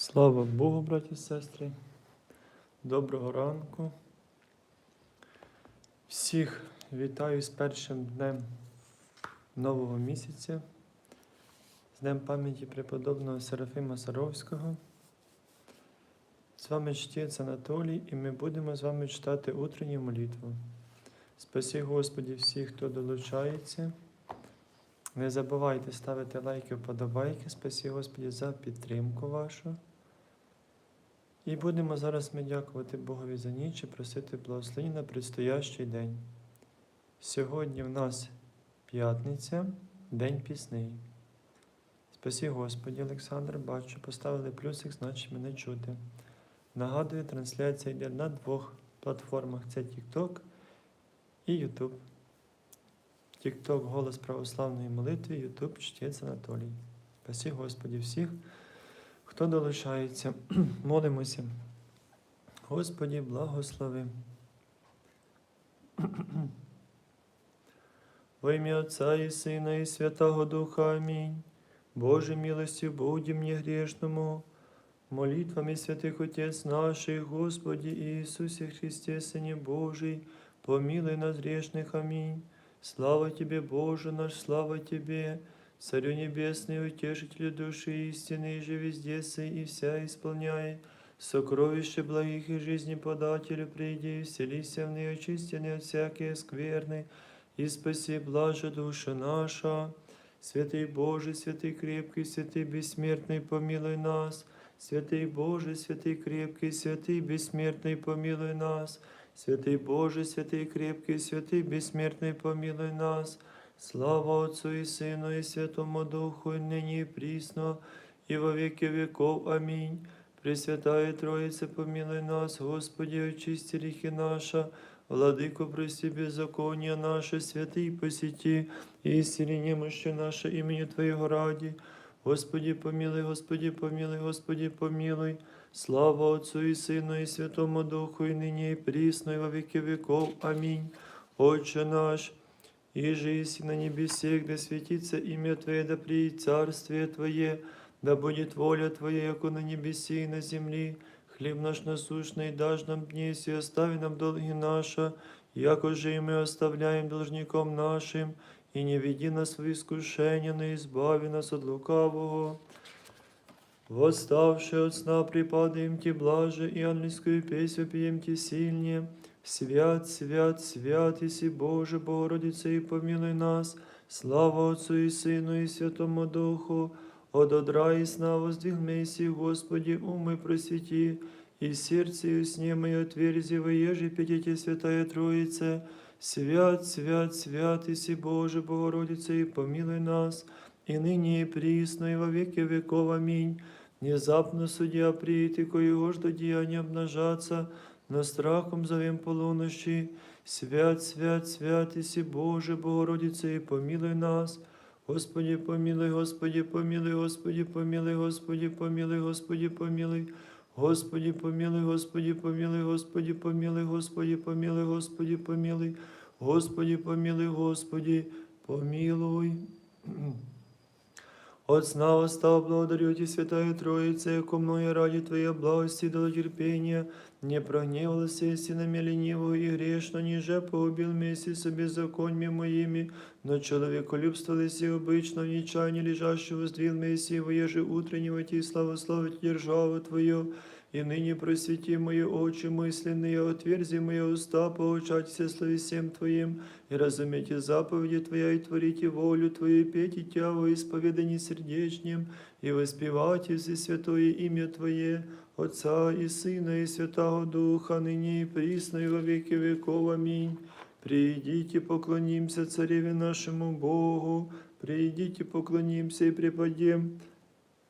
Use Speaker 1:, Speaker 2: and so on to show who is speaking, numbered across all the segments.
Speaker 1: Слава Богу, браті і сестри. Доброго ранку. Всіх вітаю з першим днем нового місяця, з Днем пам'яті преподобного Серафима Саровського. З вами чтець Анатолій, і ми будемо з вами читати утренню молитву. Спасі Господі всіх, хто долучається. Не забувайте ставити лайки, вподобайки. Спасі Господі за підтримку вашу. І будемо зараз ми дякувати Богові за ніч і просити благословення на предстоящий день. Сьогодні в нас п'ятниця, день пісний. Спасі Господі, Олександр, бачу, поставили плюсик, значить мене чути. Нагадую, трансляція йде на двох платформах: це TikTok і YouTube. TikTok голос православної молитви, YouTube чтець Анатолій. Спасі Господі всіх, хто долучається. Молимося. Господі, благослови. Во ім'я Отця і Сина, і Святого Духа. Амінь. Боже милостю, будь мені грішному, молитвами святих Отець наших, Господі Ісусі Христе, Сині Божий, помилуй нас грешных. Аминь. Слава Тебе, Боже наш, слава Тебе, Царю Небесный, Утешителю души истины, и же везде сый и вся исполняй, сокровище благих и жизни подателю, приди, вселися в ней, очистенный от всякие скверны, и спаси блаже душа наша. Святый Боже, святый крепкий, святый бессмертный, помилуй нас. Святый Боже, святый крепкий, святый бессмертный, помилуй нас. Святый Боже, святый крепкий, святый бессмертный, помилуй нас. Слава Отцу и Сыну и Святому Духу, и ныне и присно, и во веки веков. Аминь. Пресвятая Троица, помилуй нас, Господи, очисти грехи наша, Владыку, прости беззакония наши, святый посети, и исцели немощи наше имени Твоего ради. Господи, помилуй, Господи, помилуй, Господи, помилуй. Слава Отцу и Сыну и Святому Духу, и ныне и присно, и во веки веков. Аминь. Отче наш, и же еси на небесе, да светится имя Твое, да приедет царствие Твое, да будет воля Твоя, яко на небесе и на земли. Хлеб наш насущный дашь нам днесь, и остави нам долги наши, яко же и мы оставляем должником нашим, и не веди нас в искушение, но избави нас от лукавого. Восставши от сна, припадаем Ти блаже, и ангельскую песню пьем Ти сильнее. Свят, свят, свят, Иси Боже, Богородице, и помилуй нас. Слава Отцу и Сыну и Святому Духу, от одра и сна воздвигмейся, Господи, умы просвети, и сердце и сне мое отверзи, воеже пятите Святая Троица. Свят, свят, свят, Иси Боже, Богородице, и помилуй нас, и ныне и присно, и во веки веков. Аминь. Внезапно судья прийти, коего жду деяния обнажаться, но страхом зовем полунощи. Свят, свят, свят, Иси Боже, Богородице, и помилуй нас. Господи, помилуй, Господи, помилуй, Господи, помилуй, Господи, помилуй, Господи, помилуй. Господи, помилуй, Господи, помилуй, Господи, помилуй, Господи, помилуй, Господи, помилуй. Господи, помилуй, Господи, помилуй. От сна восстал, благодарю Ти, Святая Троица, яко мною ради Твоя благости до терпения, не прогневался если на меня ленивого и грешно, ниже поубил вместе со беззаконьями моими, но человеколюбствовались любство обычно в нечаянии лежащего сдвиг Мессиева, еже утреннего Ти славословить державу Твою, и ныне просвети мои очи мысленные, отверзи мои уста, поучаться словесем Твоим, и разумейте заповеди Твоя, и творите волю Твою, и пейте Тя во исповедании сердечнем, и воспевайте все святое имя Твое, Отца и Сына и Святого Духа, ныне и присно, и во веки веков. Аминь. Придите, поклонимся Цареве нашему Богу, придите, поклонимся и преподем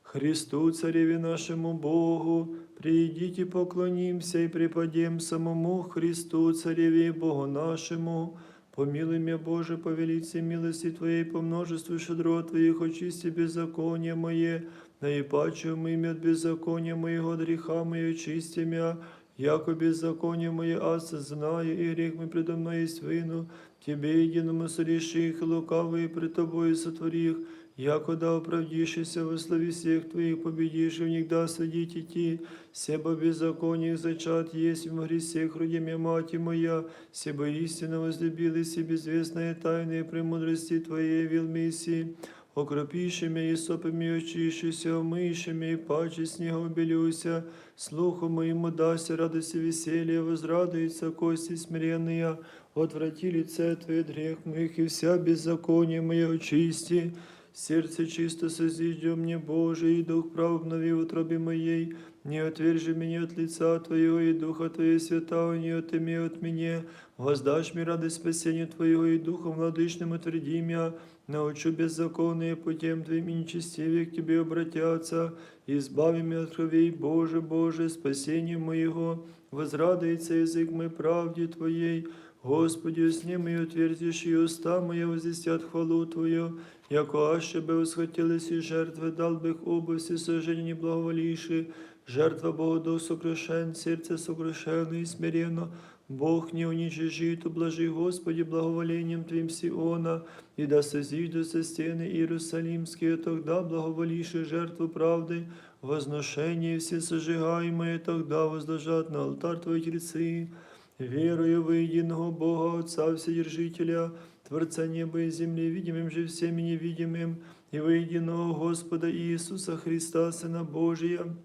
Speaker 1: Христу, Цареве нашему Богу, придите, поклонимся и преподем самому Христу, Цареве Богу нашему. Помилуй Боже, по велице милости Твоей, по множеству щедро Твоих, очисти беззаконие мое, наипаче имя от беззакония моего, греха мое, очисти меня, яко беззаконие мое, аз знаю, и грех мой предо мной есть вину, Тебе единому сореши их, лукавые пред Тобою сотвори их, якода оправдишься во славе всех Твоих, победишь, и в них да судить идти, себо беззакониях зачат есть в гресех, родимя мать моя, себо истинно возлюбились и безвестные тайны премудрости Твоей, велмиси, окропішими і сопами очищуся, омийшими і паче снігом белюся, слуху моему дася, радости веселья, возрадуется кости смиренные, отврати лице Твое от грех моих, и вся беззаконие мое очисти, сердце чисто созиждем мне, Боже, и дух прав обнови в утробе моей, не отвержи меня от лица Твоего, и Духа Твоего святого не отыми от меня, воздашь мне радость спасения Твоего, и Духом владычным утверди меня, научу беззаконные путем Твоим и нечестивее к Тебе обратятся, избави меня от кровей, Боже, Боже, спасение моего, возрадуется язык мой правде Твоей, Господи, усни мои утвердишь, и уста мои возвестят хвалу Твою, яко аще бы восхотелись и жертвы, дал бы их оба все сожжения не благоволивши, жертва Богоду сокрушен, сердце сокрушено и смиренно, Бог не уничижит, ублажи, Господи, благоволением Твоим Сиона, и да созиждутся стены Иерусалимские, тогда благоволиши жертву правды, возношение все сожигаемые, тогда возложат на алтарь Твои тельцы, верую во единого Бога, Отца Вседержителя, Творца неба и земли, видимым же всеми невидимым, и во единого Господа Иисуса Христа, Сына Божия,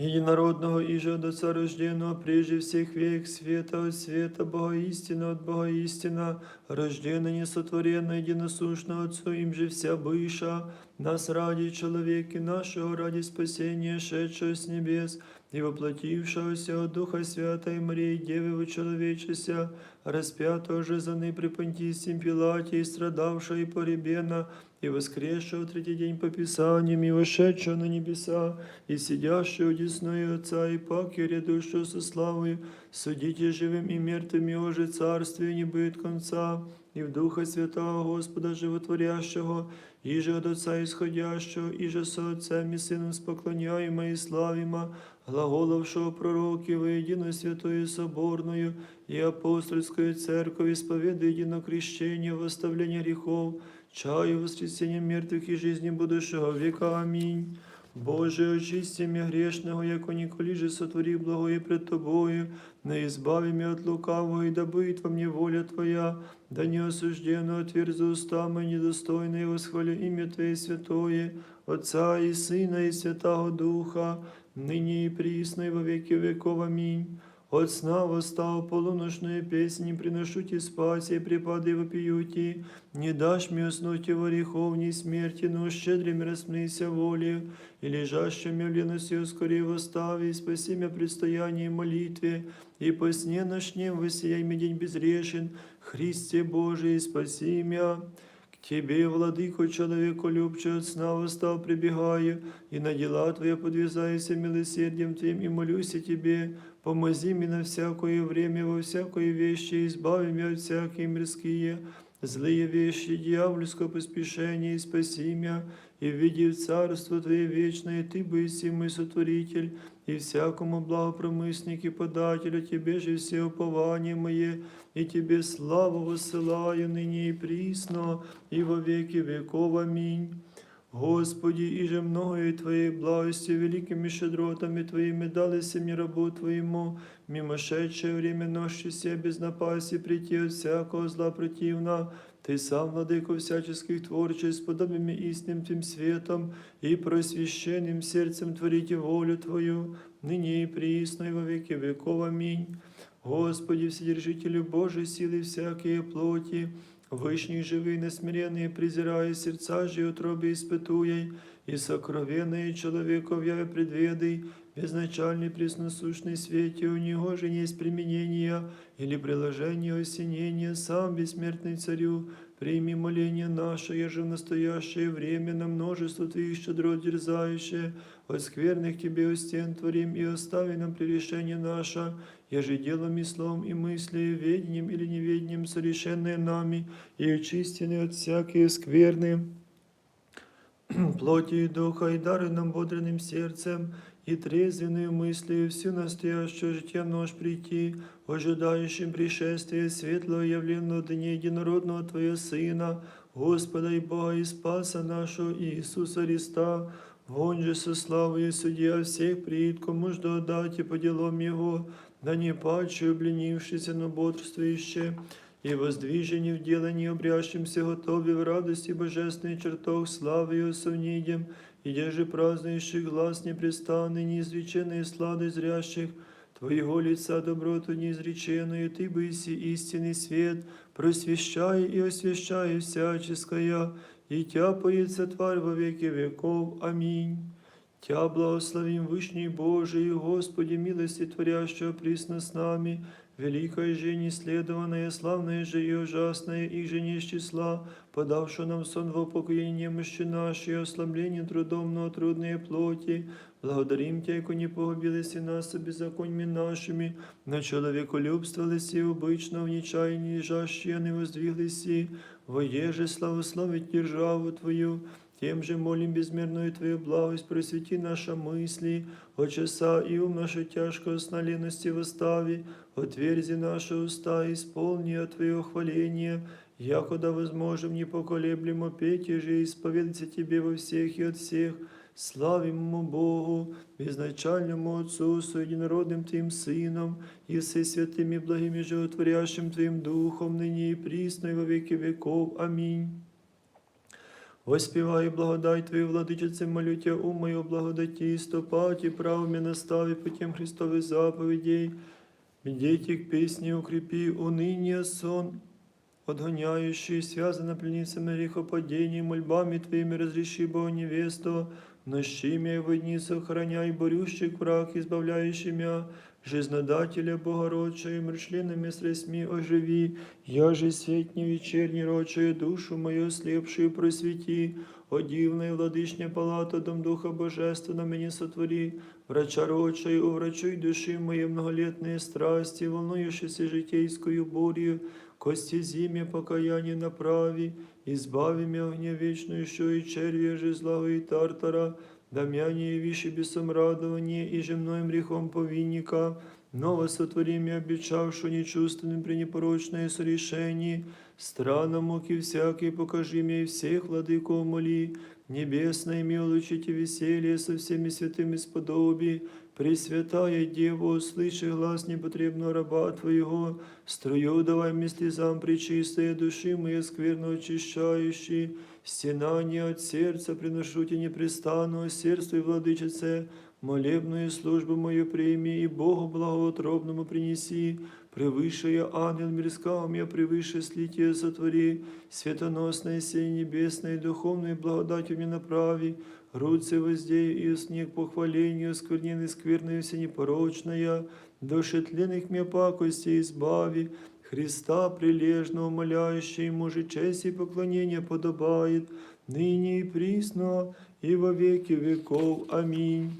Speaker 1: единородного и же от Отца рожденного, прежде всех век, света от света, Бога истина от Бога истина, рожденный, несотворенный, единосущно Отцу, им же вся быша, нас ради человеки нашего, ради спасения, шедшего с небес, и воплотившегося от Духа Святой Марии, Девы вочеловечеся, распятого же за ны при Понтийском Пилате, и страдавшего и поребена, и воскресшего в третий день по Писаниям, и вошедшего на небеса, и сидящего одесную Отца, и пак рядущего со славою, судите живым и мертвым, и уже царствие не будет конца, и в Духа Святого Господа Животворящего, и же от Отца исходящего, и же со Отцем и Сыном споклоняемо и славимо, глаголовшего пророки воедино святою соборную и апостольскую церковь, исповедуя едино крещение, восставление грехов, чаю воскресения мертвых и жизни будущего века. Аминь. Боже, очисти меня грешного, яко николи же сотвори благое пред Тобою, не избави меня от лукавого, и да будет во мне воля Твоя, да не осужденно отверзи уста мои недостойные, восхвалю имя Твое святое, Отца и Сына и Святого Духа, ныне и присно и во веки веков. Аминь. От сна восстал полуношную песнь, приношу ти спаси, припады вопиюти, не дашь мне уснуть во греховней смерти, но щедрым распнися воле, и лежащими в лености ускори восстави, спаси меня предстоянии молитве, и по сне ночнем воссияй мне день безрешен, Христе Божий, спаси меня. К Тебе, владыко, человеку любче, от сна восстал, прибегаю, и на дела Твои подвязаюся милосердием Твоим, и молюсь о Тебе, помози мне на всякое время, во всякое вещи, избави меня от всякие мирские, злые вещи, дьявольского поспешения, и спаси меня, и введи в царство Твое вечное, Ты быси мой сотворитель, и всякому благопромысник и подателю Тебе же все упование мое, и Тебе славу высылаю ныне и присно, и во веки веков. Аминь. Господи, и же многое Твоей благости, великими щедротами Твоими дались мне рабу Твоему, мимошедшее время ночи все без напасти прийти от всякого зла противна, Ты сам, владыко всяческих творчеств, подобными истинным Твим светом и просвященным сердцем творите волю Твою, ныне и присно и во веки веков. Аминь. Господи, Вседержителю Божий силы всякие плоти, Вышний живый, несмиренный, презирая сердца же утробе испытуей, и сокровенные человеков яве предведай, безначальный пресносущный свете, у него же есть применение или приложение осенения, сам бессмертный царю, прими моление наше, еже в настоящее время на множество Твоих щедрот дерзающее, от скверных Тебе у стен творим, и остави нам прегрешение наше, еже делом и словом и мыслью, ведением или неведением совершенное нами, и очистены от всякие скверны, плоти и духа, и дары нам бодренным сердцем, и трезвенную мыслью всю настоящую житья нож прийти, ожидающим пришествия светлого явленного дня единородного Твоего Сына, Господа и Бога и Спаса нашего Иисуса Христа, Вон же со славою судья всех приид, кому ж отдать и по делам Его, да не паче обленившийся, но бодрствующе, и воздвижені в делании обрящимся готові в радости божественный чертог славы Его совнидем, и деже празднующих глаз непрестанный, неизреченный сладость зрящих, Твоего лица доброту неизреченную, Ты быси истинный свет, просвещай и освящай всяческое, и тяпается тварь во веки веков. Аминь. Тя благословим Вышний Божий, Господи, милости творящего присно с нами, великая же неследованная, славная же и ужасная, их же не числа, подавшую нам сон в упокоение мощи нашей, ослабление трудом, но трудные плоти. Благодарим Тебя, яко не погубились и нас и беззаконьми нашими, на человеколюбствовались и обычно в нечаянии жащие не воздвиглись и, воеже славословить державу Твою, тем же молим безмерную Твою благость, просвети наша мысли, от часа и ум нашу тяжкого сна лености восстави, отверзи наши уста, исполни от Твоего хваления, якуда возможем непоколеблемо петь и же исповедаться Тебе во всех и от всех, Славимо Богу, безначальному Отцу, со единородным Твоим Сыном, и всесвятым и благим и животворящим Твоим Духом, ныне и присно, и во веки веков. Аминь. Воспівай благодать Твою, владичице, молю Тя, ум мою благодаті, стопаті, правами настави путем Христових заповідей, к песне укрепи, уныние сон, отгоняющий, связано пленницами грехопадений, мольбами Твоими разреши, Бога невесту, нощи меня в дни сохраняй, борющих враг, избавляющий меня, жизнодателя Богородчая, мрачленными средствами оживи, я же свет не вечерний рочая, душу мою слепшую просвети, о дивная владычня палата, дом Духа Божественного меня сотвори, врача рочай, уврачуй души мои многолетные страсти, волнующиеся житейскую бурью, кости зиме покаяние направи, избави меня огня вечную, еще и червя же злого и тартара, Дамяне и виши бесом радование, и же мноем грехом повинника, ново сотвори меня, обещавшу нечувственным при непорочное сорешении, странно муки всякие покажи мне и всех владыков моли, небесное ми улучите веселье со всеми святыми сподоби, Пресвятая Дева, услыши глаз непотребного раба Твоего, строю давай мне слезам причистые души мои скверно очищающие, стенание от сердца приношу тебе непрестанного сердцу и владычице, молебную службу мою прими и Богу благоутробному принеси, превыше ангел мирского меня превыше слитие сотвори, светоносное сей небесное духовной благодатью мне направи, Руце воздею и снег похвалению, скверненной скверной все непорочная, души тленных мне пакости избави, Христа прилежно умоляющий, ему же честь и поклонение подобает, ныне и присно, и во веки веков. Аминь.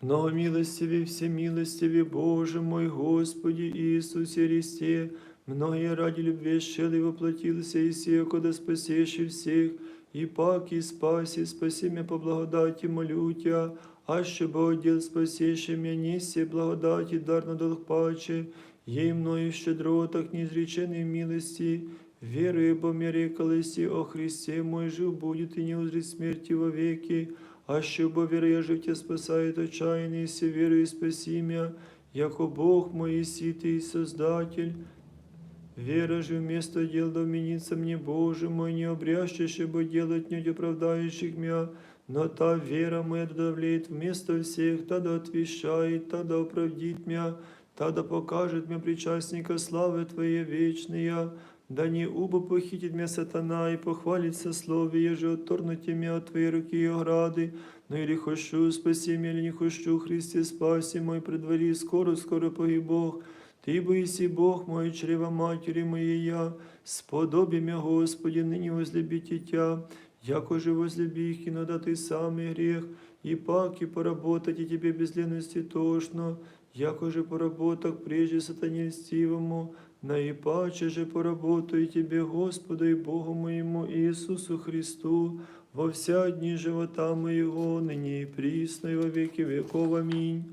Speaker 1: Много милостивый, всемилостивый Боже мой, Господи Иисусе Христе, многие ради любви щели воплотился и сия, куда спасеши всех, и пак и спаси, меня по благодати, молю Тя, а щоб отдел спасеши меня, неси благодати, дар на паче, ей мною щедротах неизреченной милости, веруя по мере колеси о Христе мой жив будет и не узрит смерти во веки, а щоб вера життя спасает отчаянный, все верою спаси меня, яко Бог мой ситый и Создатель, Вера же вместо дел доменится мне, Боже мой, не обрящешь, чтобы делать не оправдающих меня, но та вера моя давлеет вместо всех, та да отвещает, та да оправдит меня, та да покажет мне причастника славы Твоей вечная, да не убо похитит меня сатана и похвалится слове, же отторнуть меня от Твоей руки и ограды, но или хочу, спаси меня, или не хочу, Христе, спаси мой предвари, скоро, скоро погиб Бог, ти боїсі Бог мой, чрева матері моєї я, сподобі мя, Господи, нині возлюбите Тя, яко же возлюби их, и надо самый грех, и пак и поработать и тебе без лености тошно, яко же поработок прежде сатане льстивому, наипаче же поработаю тебе, Господу и Богу моему Иисусу Христу, во вся дни живота моего, ныне и присно и во веки веков. Аминь.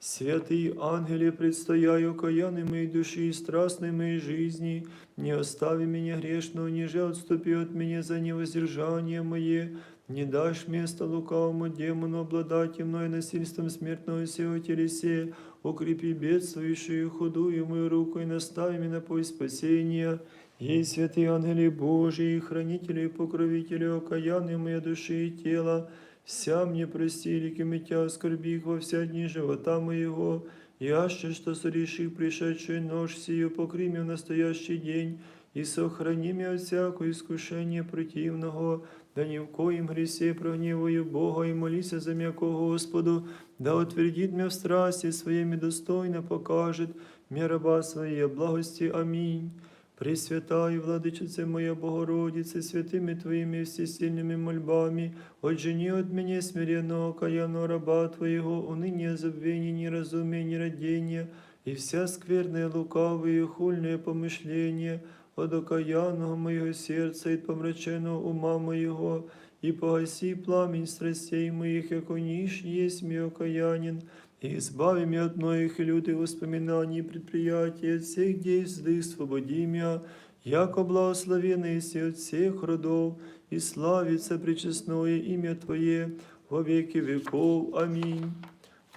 Speaker 1: Святые ангели, предстояю окаянной моей души и страстной моей жизни, не остави меня грешного, ниже отступи от меня за невоздержание мое, не дашь место лукавому демону обладать мной насильством смертного сего телесе, укрепи бедствующую худую мою руку и настави меня на путь спасения. Ей святые ангели Божии, хранители и покровители окаянной моей души и тела, вся мне прости, реки митя оскорби во вся дни живота моего, яще, что сореши пришедшую нож сию, покри в настоящий день, и сохрани меня от всякого искушения противного, да ни в коем гресе прогневаю Бога и молися за м'яко Господу, да утвердит меня в страсти своими достойно покажет мне раба своей благости. Аминь. Пресвятая Владычице моя Богородице, святыми Твоими всесильными мольбами, отжени от меня смиренного каянного раба Твоего, уныние, забвение, неразумие, нерадение, и вся скверная, лукавые, хульные помышления, от окаянного моего сердца и от помраченного ума моего, и погаси пламень страстей моих, яко ниш есть мне окаянин, и избави меня от многих и лютых воспоминаний и предприятий, от всех действий злых свободи меня, яко благословенный если от всех родов, и славится пречестное имя Твое во веки веков. Аминь.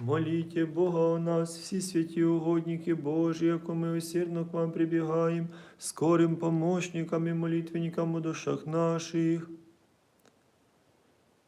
Speaker 1: Молите Бога о нас, всі святі угодники Божі, яко ми усердно к вам прибігаємо, скорим помощникам і молитвенникам у душах наших.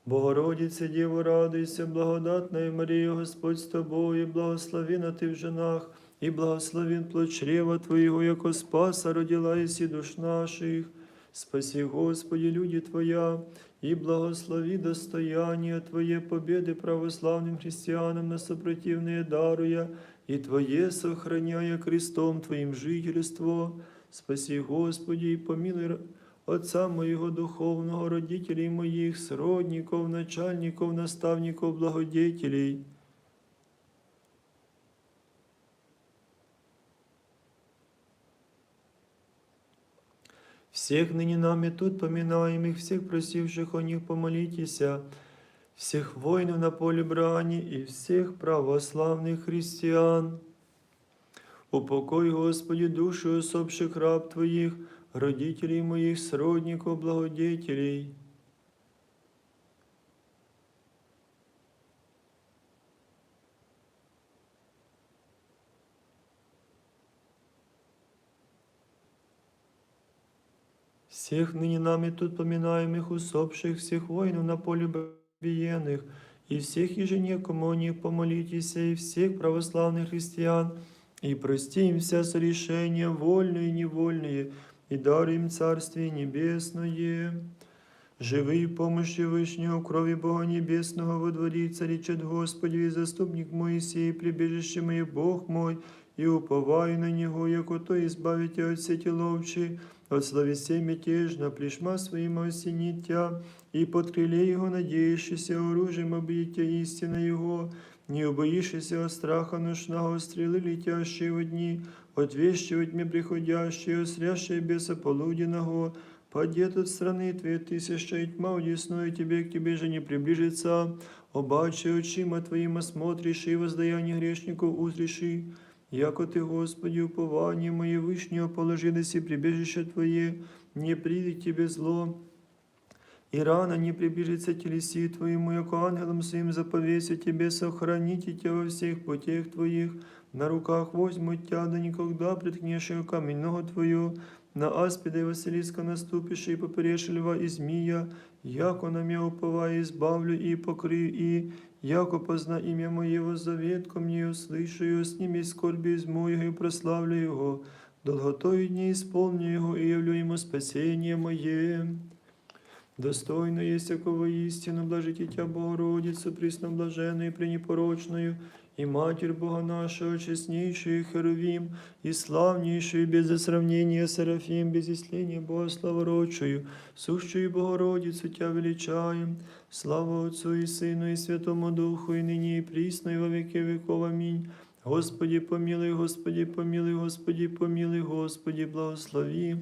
Speaker 1: Богородице, Діво, радуйся, благодатна Марія, Господь з тобою, благословена ти в женах, і благословен плод чрева Твоєго, яко спаса родила єсі душ наших. Спаси, Господи, люди Твоя, и благослови достояние Твое победы православным христианам на сопротивные даруя, и Твое сохраняя крестом Твоим жительство. Спаси, Господи, и помилуй Отца моего духовного, родителей моих, сродников, начальников, наставников, благодетелей. Всех ныне нами тут поминаемых, всех просивших о них помолитеся, всех воинов на поле брани и всех православных христиан. Упокой, Господи, души усопших раб Твоих, родителей моих, сродников, благодетелей. Всех ныне нами тут поминаемых усопших, всех воинов на поле биенных, и всех ежене, кому о них помолитесь, и всех православных христиан, и прости им вся сорешения, вольные и невольные, и даруй им Царствие Небесное. Живий помощи Вышнего, крови Бога Небесного, во дворе царичат Господи, и заступник Моисей, прибежище мое, Бог мой, и уповаю на Него, яко то избавите от сети ловчи, от словесей мятежно, плешма своим осенит тя, и под крыле Его надеющийся оружием объятия истина Его, не убоишься от страха ношного стрелы, летящие в дни, отвещивать мне приходящие, срящие беса полуденного, Падет от страны Твоей тысяча, и тьма удесную Тебе, к Тебе же не приближится. Обаче очима Твоим осмотришь, и воздаяние грешников узриши. Яко Ты, Господи, упование мое вышнего положилось и прибежище Твое, не придет Тебе зло. И рано не приближится телеси Твоему, яко ангелом своим заповеся Тебе, сохраните Тебя во всех путях Твоих, на руках возьмут Тя, да никогда приткнешь камень ногу Твою, на аспида и Василиска наступишь, и поперешь льва и змия, яко на меня уповая, избавлю и покрию, и яко позна имя Моего заветку мне услышу, с ними скорби из моего и прославлю Его, долготою дни исполню Его и явлю Ему спасение Мое. Достойно есть всякого истину, блажите Тя, Богородицу, пресноблаженную и пренепорочную, и Матерь Бога нашего, честнейшую Херувим, и славнейшую без сравнения Серафим, без исления Бога славородшую, сущую Богородицу Тя величаем, слава Отцу и Сыну и Святому Духу, и ныне и присно, и во веки веков. Аминь. Господи, помилуй, Господи, помилуй, Господи, помилуй, Господи, благослови.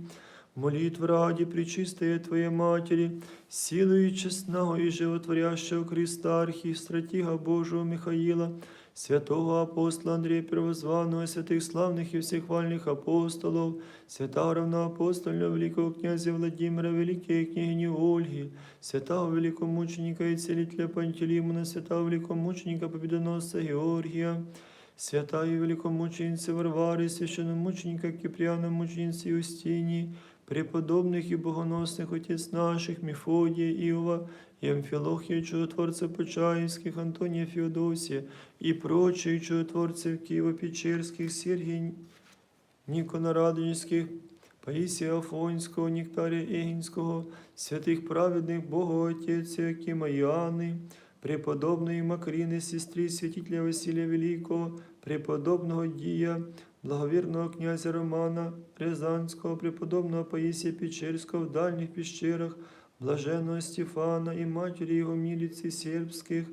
Speaker 1: молитв ради пречистая Твоей Матери, силою честного и животворящего креста архистратига Божьего Михаила, святого апостола Андрея Первозванного, святых славных и всехвальных апостолов, святого равноапостольного великого князя Владимира, великой княгини Ольги, святого великомученика и целителя Пантелеймона, святого великомученика Победоносца Георгия, святая великомученица Варвари, священномученика Киприана, мученицы Юстинии, преподобных и богоносных отец наших, Мефодия, Иова, и Амфилохия, чудотворцев Почаевских, Антония Феодосия и прочих чудотворцев Киево-Печерских, Сергия Никона Радонежских, Паїсія Афонського, Нектарія Егінського, святих праведних Богоотець Якима Яни, преподобної Макрини, сестри святителя Василія Великого, преподобного Дія, благовірного князя Романа Рязанського, преподобного Паїсія Печерського в дальніх пещерах, блаженного Стефана і матері його міліці сербських,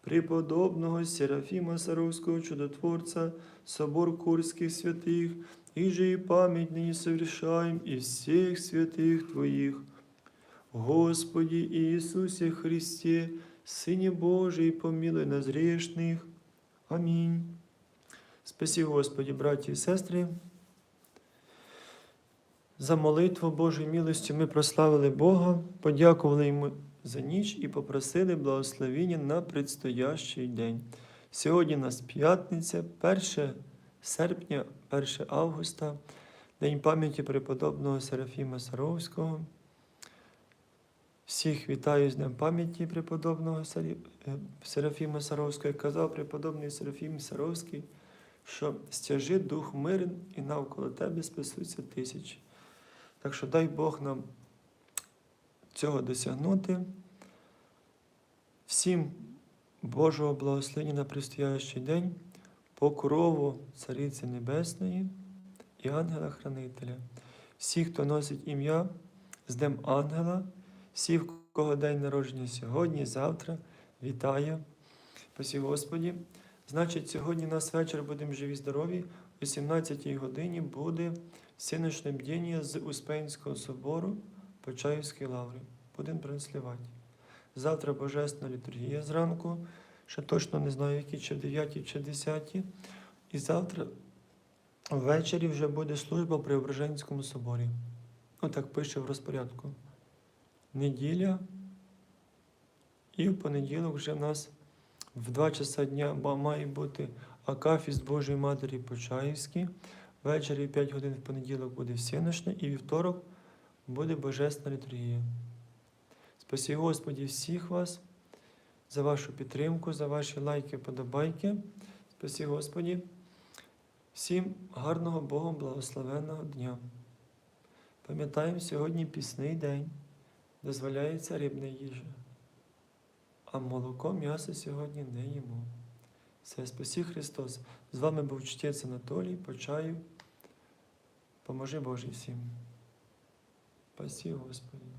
Speaker 1: преподобного Серафіма Саровського чудотворця, собор Курських святих, и же и память ныне совершаем и всех святых Твоих. Господи Иисусе Христе, Сыне Божий, помилуй нас грешных. Аминь. Спаси, Господи, браті і сестри. За молитву Божої милості ми прославили Бога, подякували Йому за ніч і попросили благословення на предстоящий день. Сьогодні у нас п'ятниця, 1 серпня, 1 августа, День пам'яті преподобного Серафіма Саровського. Всіх вітаю з Днем пам'яті преподобного е, Серафіма Саровського. Як казав преподобний Серафім Саровський, що стяжи дух мирен і навколо тебе спасуться тисячі. Так що дай Бог нам цього досягнути. Всім Божого благословення на предстоящий день, покрову Цариці Небесної і ангела-хранителя. Всі, хто носить ім'я з Днем Ангела, всі, в кого день народження сьогодні, завтра, вітаю. Спасі Господі. Значить, сьогодні нас вечір будемо живі, здорові. О 17 годині буде сіночне бдіння з Успенського собору Почаївської лаври. Будемо транслювати. Завтра Божественна літургія зранку. Ще точно не знаю, які чи в 9 чи 10. І завтра ввечері вже буде служба при Ображенському соборі. Ну, так пише в розпорядку. Неділя. І в понеділок вже в нас в 2 часа дня має бути Акафіст Божої Матері Почаївський. Ввечері в 5 годин в понеділок буде всіношне, і вівторок буде Божественна літургія. Спасі Господі всіх вас за вашу підтримку, за ваші лайки, подобайки. Спасі Господі. Всім гарного Богом благословенного дня. Пам'ятаємо, сьогодні пісний день, дозволяється рибна їжа. А молоко, м'ясо сьогодні не їмо. Все, спасі Христос. З вами був чтець Анатолій, почаю. Поможи Боже всім. Спасі Господи.